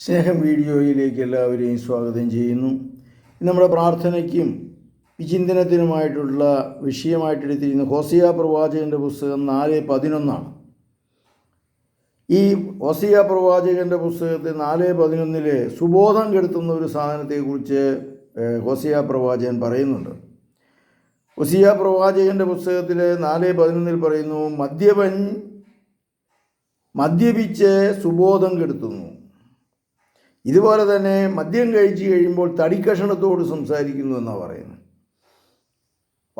സ്നേഹം വീഡിയോയിലേക്ക് എല്ലാവരെയും സ്വാഗതം ചെയ്യുന്നു. നമ്മുടെ പ്രാർത്ഥനയ്ക്കും വിചിന്തനത്തിനുമായിട്ടുള്ള വിഷയമായിട്ടെടുത്തിരിക്കുന്ന ഹോസിയ പ്രവാചകന്റെ പുസ്തകം നാല് പതിനൊന്നാണ്. ഈ ഹോസിയ പ്രവാചകന്റെ പുസ്തകത്തിൽ നാല് പതിനൊന്നിൽ സുബോധം കെടുത്തുന്ന ഒരു സാധനത്തെക്കുറിച്ച് ഹോസിയ പ്രവാചകൻ പറയുന്നുണ്ട്. ഹോസിയ പ്രവാചകന്റെ പുസ്തകത്തിൽ നാല് പതിനൊന്നിൽ പറയുന്നു മദ്യപൻ മദ്യപിച്ച് സുബോധം കെടുത്തുന്നു. ഇതുപോലെ തന്നെ മദ്യം കഴിച്ചു കഴിയുമ്പോൾ തടിക്കഷണത്തോട് സംസാരിക്കുന്നു എന്നാണ് പറയുന്നത്.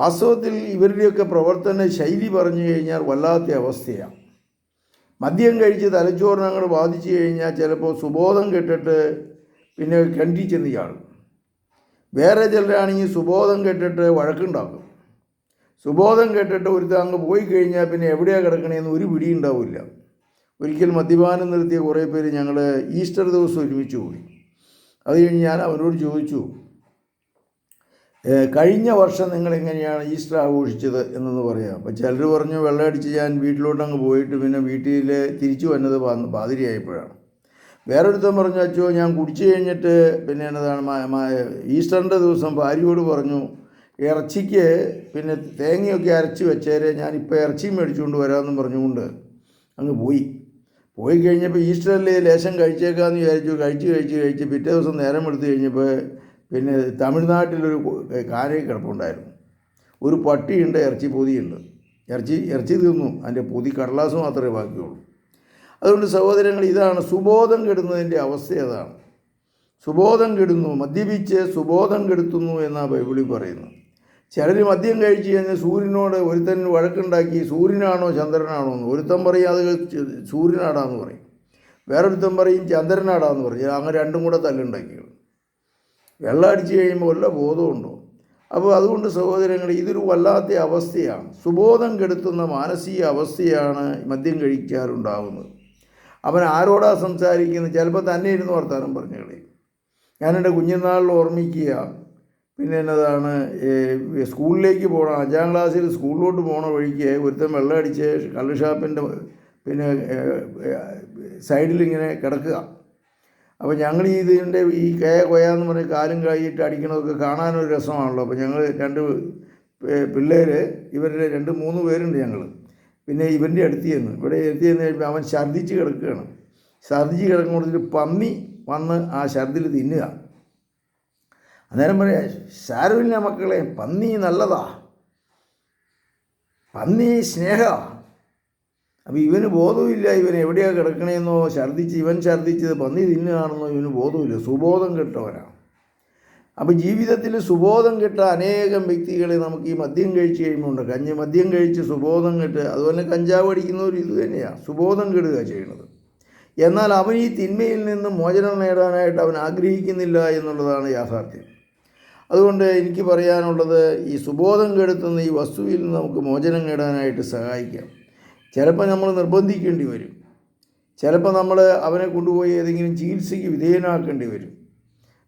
വാസ്തവത്തിൽ ഇവരുടെയൊക്കെ പ്രവർത്തന ശൈലി പറഞ്ഞു കഴിഞ്ഞാൽ വല്ലാത്ത അവസ്ഥയാണ്. മദ്യം കഴിച്ച് തലച്ചോറിനങ്ങൾ ബാധിച്ചു കഴിഞ്ഞാൽ ചിലപ്പോൾ സുബോധം കെട്ടിട്ട് പിന്നെ കണ്ടി ചെന്ന് ചാടും. വേറെ ചിലരാണെങ്കിൽ സുബോധം കെട്ടിട്ട് വഴക്കുണ്ടാക്കും. സുബോധം കെട്ടിട്ട് ഒരു അങ്ങ് പോയി കഴിഞ്ഞാൽ പിന്നെ എവിടെയാണ് കിടക്കണേന്ന് ഒരു പിടി ഉണ്ടാവില്ല. ഒരിക്കൽ മദ്യപാനം നിർത്തിയ കുറേ പേര് ഞങ്ങൾ ഈസ്റ്റർ ദിവസം ഒരുമിച്ച് പോയി. അത് കഴിഞ്ഞ് ഞാൻ അവരോട് ചോദിച്ചു കഴിഞ്ഞ വർഷം നിങ്ങൾ എങ്ങനെയാണ് ഈസ്റ്റർ ആഘോഷിച്ചത്? എന്നൊന്ന് പറയാം. അപ്പം ചിലർ പറഞ്ഞു വെള്ളമടിച്ച് ഞാൻ വീട്ടിലോട്ട് അങ്ങ് പോയിട്ട് പിന്നെ വീട്ടിൽ തിരിച്ചു വന്നത് പാതിരിയായപ്പോഴാണ് വേറൊരുത്തൻ പറഞ്ഞു അച്ചോ ഞാൻ കുടിച്ചു കഴിഞ്ഞിട്ട് പിന്നെ എന്നതാണ് ഈസ്റ്ററിന്റെ ദിവസം ഭാര്യയോട് പറഞ്ഞു ഇറച്ചിക്ക് പിന്നെ തേങ്ങയൊക്കെ അരച്ച് വെച്ചേരെ ഞാനിപ്പോൾ ഇറച്ചിയും മേടിച്ചുകൊണ്ട് വരാമെന്നും പറഞ്ഞുകൊണ്ട് അങ്ങ് പോയി. പോയി കഴിഞ്ഞപ്പോൾ ഈസ്റ്ററിൽ ലേശം കഴിച്ചേക്കാമെന്ന് വിചാരിച്ചു. കഴിച്ച് കഴിച്ച് കഴിച്ച് പിറ്റേ ദിവസം നേരം എടുത്തു കഴിഞ്ഞപ്പോൾ പിന്നെ തമിഴ്നാട്ടിലൊരു കാരയിൽ കിടപ്പുണ്ടായിരുന്നു. ഒരു പട്ടിയുണ്ട് ഇറച്ചി പൊതിയുണ്ട് ഇറച്ചി ഇറച്ചി തിന്നു. അതിന്റെ പൊതി കടലാസ് മാത്രമേ ബാക്കിയുള്ളൂ. അതുകൊണ്ട് സഹോദരങ്ങൾ ഇതാണ് സുബോധം കെടുന്നതിന്റെ അവസ്ഥ അതാണ്. സുബോധം കെടുന്നു മദ്യപിച്ച് സുബോധം കെടുത്തുന്നു എന്നാണ് ബൈബിളിൽ പറയുന്നത് ചിലർ മദ്യം കഴിച്ച് കഴിഞ്ഞ് സൂര്യനോട് ഒരുത്തൻ വഴക്കുണ്ടാക്കി സൂര്യനാണോ ചന്ദ്രനാണോ എന്ന് ഒരുത്തൻ പറയും അത് സൂര്യനാടാന്ന് പറയും. വേറൊരുത്തൻ പറയും ചന്ദ്രനാടാന്ന് പറയും. അങ്ങനെ രണ്ടും കൂടെ തല്ലുണ്ടാക്കിയത് വെള്ളം അടിച്ചു കഴിയുമ്പോൾ വല്ല ബോധമുണ്ടോ അപ്പോൾ അതുകൊണ്ട് സഹോദരങ്ങൾ ഇതൊരു വല്ലാത്ത അവസ്ഥയാണ്. സുബോധം കെടുത്തുന്ന മാനസിക അവസ്ഥയാണ് മദ്യം കഴിക്കാറുണ്ടാകുന്നത് അവൻ ആരോടാ സംസാരിക്കുന്നത്? ചിലപ്പോൾ തന്നെ ഇരുന്ന് വർത്താനം പറഞ്ഞു കളയും ഞാനെന്റെ കുഞ്ഞുനാളിൽ ഓർമ്മിക്കുക പിന്നെ എന്നതാണ് സ്കൂളിലേക്ക് പോകണം അഞ്ചാം ക്ലാസ്സിൽ സ്കൂളിലോട്ട് പോണ വഴിക്ക് ഒരുത്തൻ വെള്ളം അടിച്ച് കള്ള് ഷാപ്പിന്റെ പിന്നെ സൈഡിൽ ഇങ്ങനെ കിടക്കുക. അപ്പോൾ ഞങ്ങൾ ഈ ഇതിന്റെ ഈ കയ കൊയാന്ന് പറഞ്ഞ് കാലും കായിട്ട് അടിക്കണതൊക്കെ കാണാനൊരു രസമാണല്ലോ. അപ്പോൾ ഞങ്ങൾ രണ്ട് പിള്ളേർ ഇവരുടെ രണ്ട് മൂന്ന് പേരുണ്ട് ഞങ്ങൾ പിന്നെ ഇവന്റെ അടുത്ത് ചെന്ന് ഇവിടെ എത്തി ചെന്ന് കഴിയുമ്പോൾ അവൻ ഛർദ്ദിച്ച് കിടക്കുകയാണ്. ഛർദ്ദിച്ച് കിടക്കുമ്പോഴത്തേക്ക് പന്നി വന്ന് ആ ഛർദ്ദിൽ തിന്നുക. അന്നേരം പറയാ സാരമില്ല മക്കളെ പന്നി നല്ലതാ. പന്നി സ്നേഹ. അപ്പോൾ ഇവന് ബോധവുമില്ല ഇവൻ എവിടെയാണ് കിടക്കണേന്നോ. ഛർദ്ദിച്ച് ഇവൻ ഛർദ്ദിച്ചത് പന്നി തിന്നുകയാണെന്നോ ഇവന് ബോധവുമില്ല. സുബോധം കെട്ടവനാണ് അപ്പോൾ ജീവിതത്തിൽ സുബോധം കെട്ട അനേകം വ്യക്തികളെ നമുക്ക് ഈ മദ്യം കഴിച്ച് കഴിയുമ്പോൾ കഞ്ഞി മദ്യം കഴിച്ച് സുബോധം കെട്ട് അതുപോലെ കഞ്ചാവ് ഒരു ഇത് തന്നെയാണ് സുബോധം കെടുക ചെയ്യുന്നത്. എന്നാൽ അവൻ ഈ തിന്മയിൽ നിന്ന് മോചനം നേടാനായിട്ട് അവൻ ആഗ്രഹിക്കുന്നില്ല എന്നുള്ളതാണ് യാഥാർത്ഥ്യം. അതുകൊണ്ട് എനിക്ക് പറയാനുള്ളത് ഈ സുബോധം കെടുത്തുന്ന ഈ വസ്തുവിൽ നിന്ന് നമുക്ക് മോചനം നേടാനായിട്ട് സഹായിക്കാം. ചിലപ്പോൾ നമ്മൾ നിർബന്ധിക്കേണ്ടി വരും. ചിലപ്പോൾ നമ്മൾ അവനെ കൊണ്ടുപോയി ഏതെങ്കിലും ചികിത്സയ്ക്ക് വിധേയനാക്കേണ്ടി വരും.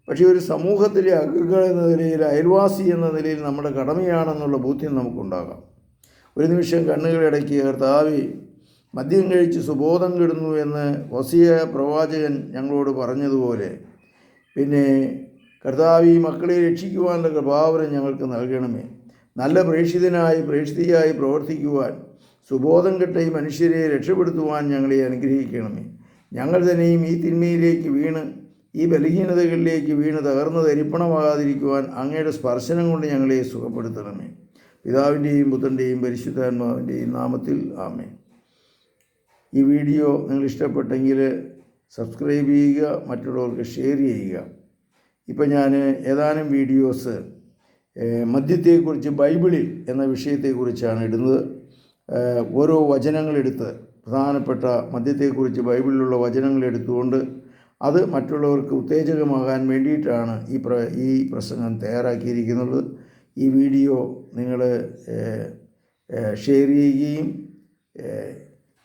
പക്ഷേ ഒരു സമൂഹത്തിലെ അംഗങ്ങൾ എന്ന നിലയിൽ അയൽവാസി എന്ന നിലയിൽ നമ്മുടെ കടമയാണെന്നുള്ള ബോധ്യം നമുക്കുണ്ടാകാം. ഒരു നിമിഷം കണ്ണുകളിടയ്ക്ക് കർത്താവി മദ്യം കഴിച്ച് സുബോധം കെടുന്നു എന്ന് വസിയ പ്രവാചകൻ ഞങ്ങളോട് പറഞ്ഞതുപോലെ പിന്നെ കർത്താവ് ഈ മക്കളെ രക്ഷിക്കുവാനുള്ള കൃപാവരം ഞങ്ങൾക്ക് നൽകണമേ. നല്ല പ്രേക്ഷിതനായി പ്രേക്ഷിതയായി പ്രവർത്തിക്കുവാൻ സുബോധം കെട്ട ഈ മനുഷ്യരെ രക്ഷപ്പെടുത്തുവാൻ ഞങ്ങളെ അനുഗ്രഹിക്കണമേ. ഞങ്ങൾ തന്നെയും ഈ തിന്മയിലേക്ക് വീണ് ഈ ബലഹീനതകളിലേക്ക് വീണ് തകർന്ന് തരിപ്പണമാകാതിരിക്കുവാൻ അങ്ങയുടെ സ്പർശനം കൊണ്ട് ഞങ്ങളെ സുഖപ്പെടുത്തണമേ. പിതാവിന്റെയും പുത്രന്റെയും പരിശുദ്ധാത്മാവിന്റെയും നാമത്തിൽ ആമേ ഈ വീഡിയോ നിങ്ങൾ ഇഷ്ടപ്പെട്ടെങ്കിൽ സബ്സ്ക്രൈബ് ചെയ്യുക മറ്റുള്ളവർക്ക് ഷെയർ ചെയ്യുക. ഇപ്പം ഞാൻ ഏതാനും വീഡിയോസ് മദ്യത്തെക്കുറിച്ച് ബൈബിളിൽ എന്ന വിഷയത്തെക്കുറിച്ചാണ് ഇടുന്നത്. ഓരോ വചനങ്ങളെടുത്ത് പ്രധാനപ്പെട്ട മദ്യത്തെക്കുറിച്ച് ബൈബിളിലുള്ള വചനങ്ങൾ എടുത്തുകൊണ്ട് അത് മറ്റുള്ളവർക്ക് ഉത്തേജകമാകാൻ വേണ്ടിയിട്ടാണ് ഈ പ്ര ഈ പ്രസംഗം തയ്യാറാക്കിയിരിക്കുന്നത്. ഈ വീഡിയോ നിങ്ങൾ ഷെയർ ചെയ്യുകയും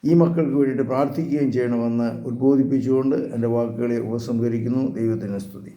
ഈ മക്കൾക്ക് വേണ്ടിയിട്ട് പ്രാർത്ഥിക്കുകയും ചെയ്യണമെന്ന് ഉദ്ബോധിപ്പിച്ചുകൊണ്ട് എന്റെ വാക്കുകളെ ഉപസംഹരിക്കുന്നു. ദൈവത്തിന് സ്തുതി.